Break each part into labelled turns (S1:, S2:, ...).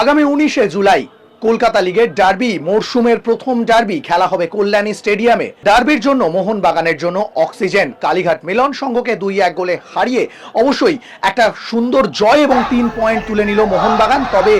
S1: আগামী উনিশে জুলাই কলকাতা লিগের ডার্বি মরশুমের প্রথম ডার্বি খেলা হবে কল্যাণী স্টেডিয়ামে। ডার্বির জন্য মোহনবাগানের জন্য অক্সিজেন। কালীঘাট মিলন সংঘকে দুই এক গোলে হারিয়ে অবশ্যই একটা সুন্দর জয় এবং তিন পয়েন্ট তুলে নিল মোহনবাগান। তবে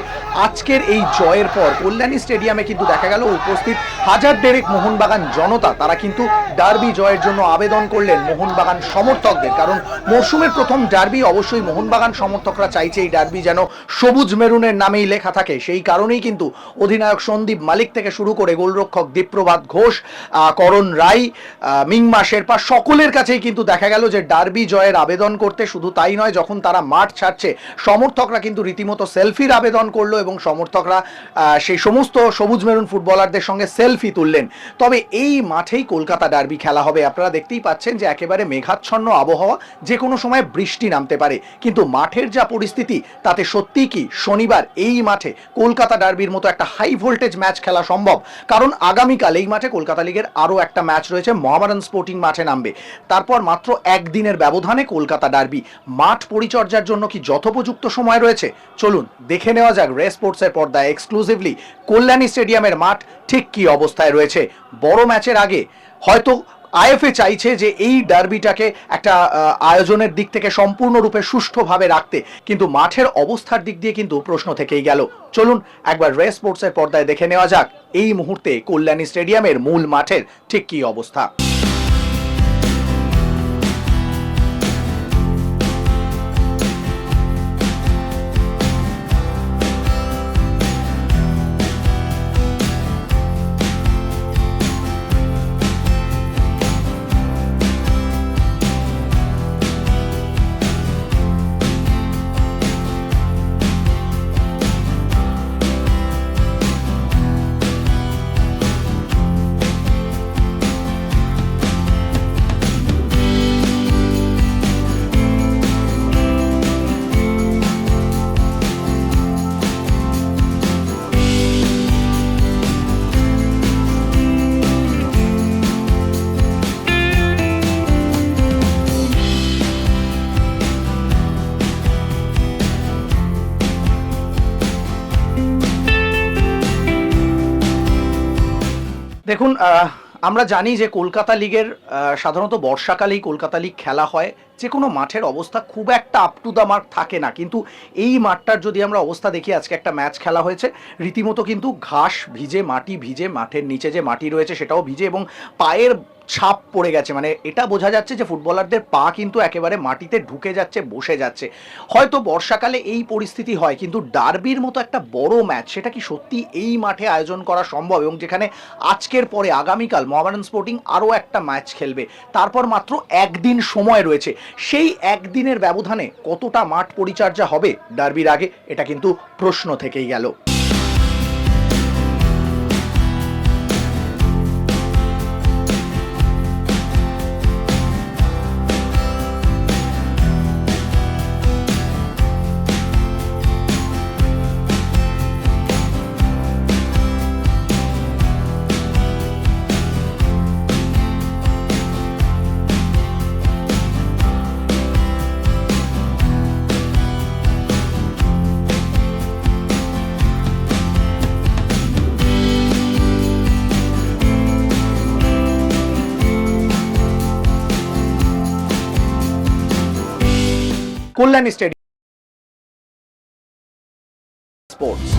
S1: আজকের এই জয়ের পর কল্যাণী স্টেডিয়ামে কিন্তু দেখা গেল উপস্থিত হাজার দেড়েক মোহনবাগান জনতা, তারা কিন্তু ডার্বি জয়ের জন্য আবেদন করলেন মোহনবাগান সমর্থকদের। কারণ মরশুমের প্রথম ডার্বি অবশ্যই মোহনবাগান সমর্থকরা চাইছে এই ডার্বি যেন সবুজ মেরুনের নামেই লেখা থাকে। সেই কারণেই কিন্তু অধিনায়ক সন্দীপ মালিক থেকে শুরু করে গোলরক্ষক দীপ্রভাত ঘোষ করণ রায় মিংমা শেরপা সকলের কাছেই কিন্তু দেখা গেল যে ডার্বি জয়ের আবেদন করতে শুধু তাই নয়, যখন তারা মাঠ ছাড়ছে, সমর্থকরা কিন্তু রীতিমতো সেলফির আবেদন করল এবং সমর্থকরা সেই সমস্ত সবুজ মেরুন ফুটবলারদের সঙ্গে সেলফি তুললেন। তবে এই মাঠেই কলকাতা ডার্বি খেলা হবে। আপনারা দেখতেই পাচ্ছেন যে একেবারে মেঘাচ্ছন্ন আবহাওয়া যে কোনো সময় বৃষ্টি নামতে পারে। কিন্তু মাঠের যা পরিস্থিতি, তাতে সত্যিই কি শনিবার এই মাঠে কলকাতা ডার্বির মতো একটা হাই ভোল্টেজ ম্যাচ খেলা সম্ভব? কারণ আগামীকাল এই মাঠে কলকাতা লিগের আরও একটা ম্যাচ রয়েছে মহামারান স্পোর্টিং মাঠে নামবে। তারপর মাত্র একদিনের ব্যবধানে কলকাতা ডার্বি। মাঠ পরিচর্যার জন্য কি যথোপযুক্ত সময় রয়েছে? চলুন দেখে নেওয়া যাক রে স্পোর্টসের পর্দায় এক্সক্লুসিভলি কল্যাণী স্টেডিয়ামের মাঠ ঠিক কি অবস্থায় রয়েছে। বড় ম্যাচের আগে হয়তো আইএফএ চাইছে যে এই ডার্বিটাকে একটা আয়োজনের দিক থেকে সম্পূর্ণরূপে সুষ্ঠুভাবে রাখতে। কিন্তু মাঠের অবস্থার দিক দিয়ে কিন্তু প্রশ্ন থেকেই গেল। চলুন একবার রে স্পোর্টসের পর্দায় দেখে নেওয়া যাক। এই মুহূর্তে কল্যাণী স্টেডিয়ামের মূল মাঠের ঠিক কি অবস্থা? দেখুন আমরা জানি যে কলকাতা লিগের সাধারণত বর্ষাকালেই কলকাতা লিগ খেলা হয়। যে কোনো মাঠের অবস্থা খুব একটা আপ টু দ্য মার্ক থাকে না। কিন্তু এই মাঠটার যদি আমরা অবস্থা দেখি, আজকে একটা ম্যাচ খেলা হয়েছে। রীতিমতো কিন্তু ঘাস ভিজে, মাটি ভিজে, মাঠের নিচে যে মাটি রয়েছে সেটাও ভিজে এবং পায়ের ছাপ পড়ে গেছে। মানে এটা বোঝা যাচ্ছে যে ফুটবলারদের পা কিন্তু একেবারে মাটিতে ঢুকে যাচ্ছে, বসে যাচ্ছে। হয়তো বর্ষাকালে এই পরিস্থিতি হয়, কিন্তু ডার্বির মতো একটা বড় ম্যাচ সেটা কি সত্যি এই মাঠে আয়োজন করা সম্ভব? এবং যেখানে আজকের পরে আগামীকাল মহাবারান স্পোর্টিং আরও একটা ম্যাচ খেলবে। তারপর মাত্র একদিন সময় রয়েছে। সেই একদিনের ব্যবধানে কতটা মাঠ পরিচর্যা হবে ডার্বির আগে এটা কিন্তু প্রশ্ন থেকেই গেল। কল্যাণী স্টেডিয়াম। স্পোর্টস